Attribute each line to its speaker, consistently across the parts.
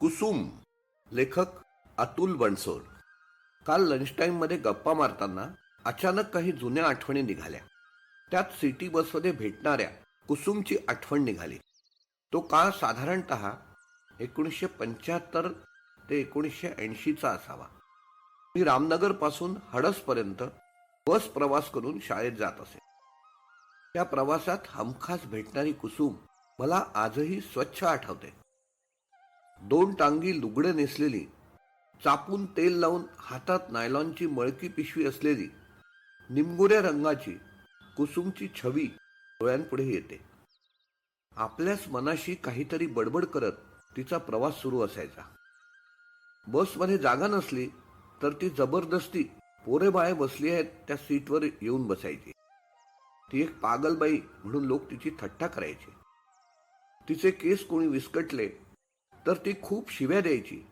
Speaker 1: कुसुम लेखक अतुल बनसोड. काल लंच टाईममध्ये गप्पा मारताना अचानक काही जुन्या आठवणी निघाल्या. त्यात सिटी बसमध्ये भेटणाऱ्या कुसुमची आठवण निघाली. तो काळ साधारणत एकोणीसशे पंच्याहत्तर ते एकोणीसशे ऐंशीचा असावा. मी रामनगरपासून हडसपर्यंत बस प्रवास करून शाळेत जात असे. त्या प्रवासात हमखास भेटणारी कुसुम मला आजही स्वच्छ आठवते. दोन टांगी लुगडे नेसलेली चापून तेल लावून हातात नायलॉनची मळकी पिशवी असलेली निमगोऱ्या रंगाची कुसुमची छवी डोळ्यांपुढे येते. आपल्याच मनाशी काहीतरी बडबड करत तिचा प्रवास सुरू असायचा. बसमध्ये जागा नसली तर ती जबरदस्ती पोरे बाळे बसली आहेत त्या सीटवर येऊन बसायची. ती एक पागलबाई म्हणून लोक तिची थट्टा करायचे. तिचे केस कोणी विस्कटले तर ती खूप शिव्या द्यायची.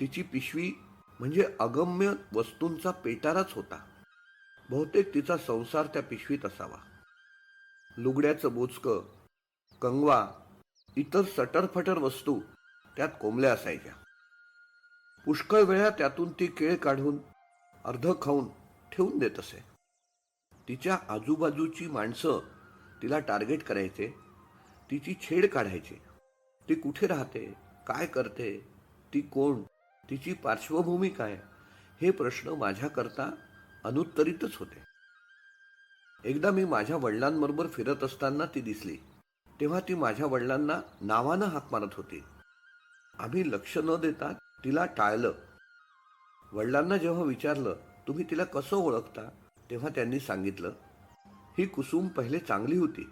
Speaker 1: तिची पिशवी म्हणजे अगम्य वस्तूंचा पेटाराच होता. बहुतेक तिचा संसार त्या पिशवीत असावा. लुगड्याचं बोचकं कंगवा इतर सटरफटर वस्तू त्यात कोंबल्या असायच्या. पुष्कळ वेळा त्यातून ती केळ काढून अर्ध खाऊन ठेवून देत असे. तिच्या आजूबाजूची माणसं तिला टार्गेट करायचे तिची छेड काढायची. ती कुठे राहते? काय करते? ती कोण? तिची पार्श्वभूमी काय? हे प्रश्न माझ्याकरता अनुत्तरितच होते. एकदा मी माझ्या वडिलांबरोबर फिरत असताना ती दिसली. तेव्हा ती माझ्या वडिलांना नावानं हाक मारत होती. आम्ही लक्ष न देता तिला टाळलं. वडिलांना जेव्हा विचारलं तुम्ही तिला कसं ओळखता? तेव्हा त्यांनी सांगितलं ही कुसुम पहिले चांगली होती.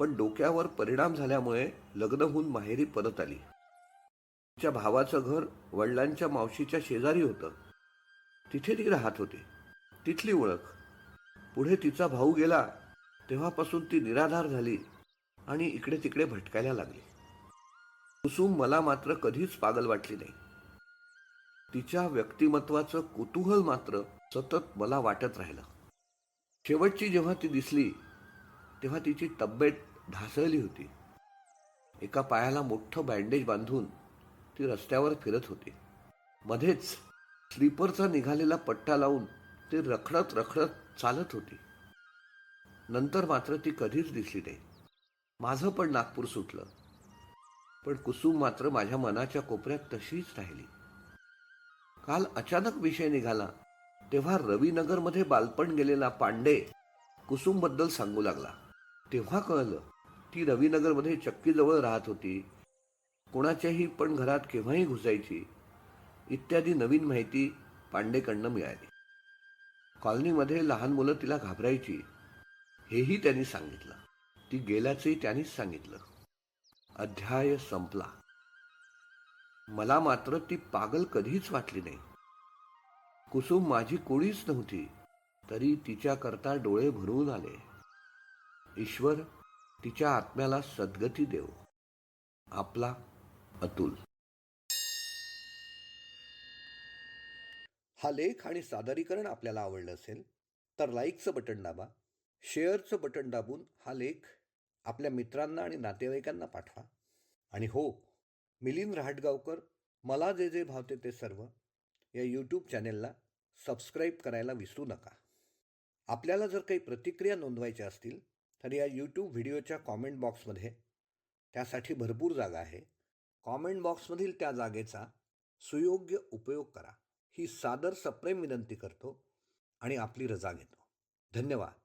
Speaker 1: पण डोक्यावर परिणाम झाल्यामुळे लग्न होऊन माहेरी परत आली. तिच्या भावाचं घर वडिलांच्या मावशीच्या शेजारी होतं. तिथे ती राहत होती. तिथली ओळख. पुढे तिचा भाऊ गेला तेव्हापासून ती निराधार झाली आणि इकडे तिकडे भटकायला लागली. कुसुम मला मात्र कधीच पागल वाटली नाही. तिच्या व्यक्तिमत्वाचं कुतूहल मात्र सतत मला वाटत राहिलं. शेवटची जेव्हा ती दिसली तेव्हा तिची तब्येत ढासळली होती. एका पायाला मोठं बँडेज बांधून ती रस्त्यावर फिरत होती. मध्येच स्लीपरचा निघालेला पट्टा लावून ती रखडत रखडत चालत होती. नंतर मात्र ती कधीच दिसली नाही. माझं पण नागपूर सुटलं. पण कुसुम मात्र माझ्या मनाच्या कोपऱ्यात तशीच राहिली. काल अचानक विषय निघाला. तेव्हा रवीनगरमध्ये बालपण गेलेला पांडे कुसुमबद्दल सांगू लागला. तेव्हा कळलं ती रवीनगरमध्ये चक्कीजवळ राहत होती. कोणाच्याही पण घरात केव्हाही घुसायची इत्यादी नवीन माहिती पांडेकडनं मिळाली. कॉलनीमध्ये लहान मुलं तिला घाबरायची हेही त्यांनी सांगितलं. ती गेल्याचंही त्यांनीच सांगितलं. अध्याय संपला. मला मात्र ती पागल कधीच वाटली नाही. कुसुम माझी कोणीच नव्हती तरी तिच्याकरता डोळे भरून आले. ईश्वर तिच्या आत्म्याला सद्गती देव. आपला अतुल. हा लेख आणि सादरीकरण आपल्याला आवडलं असेल तर लाईकचं बटन दाबा. शेअरचं बटन दाबून हा लेख आपल्या मित्रांना आणि नातेवाईकांना पाठवा. आणि हो मिलिंद रहाटगावकर मला जे जे भावते ते सर्व या यूट्यूब चॅनेलला सबस्क्राईब करायला विसरू नका. आपल्याला जर काही प्रतिक्रिया नोंदवायच्या असतील तर या यूट्यूब व्हिडिओच्या कॉमेंट बॉक्समध्ये त्यासाठी भरपूर जागा आहे. कॉमेंट बॉक्समधील त्या जागेचा सुयोग्य उपयोग करा. ही सादर सप्रेम विनंती करतो आणि आपली रजा घेतो. धन्यवाद.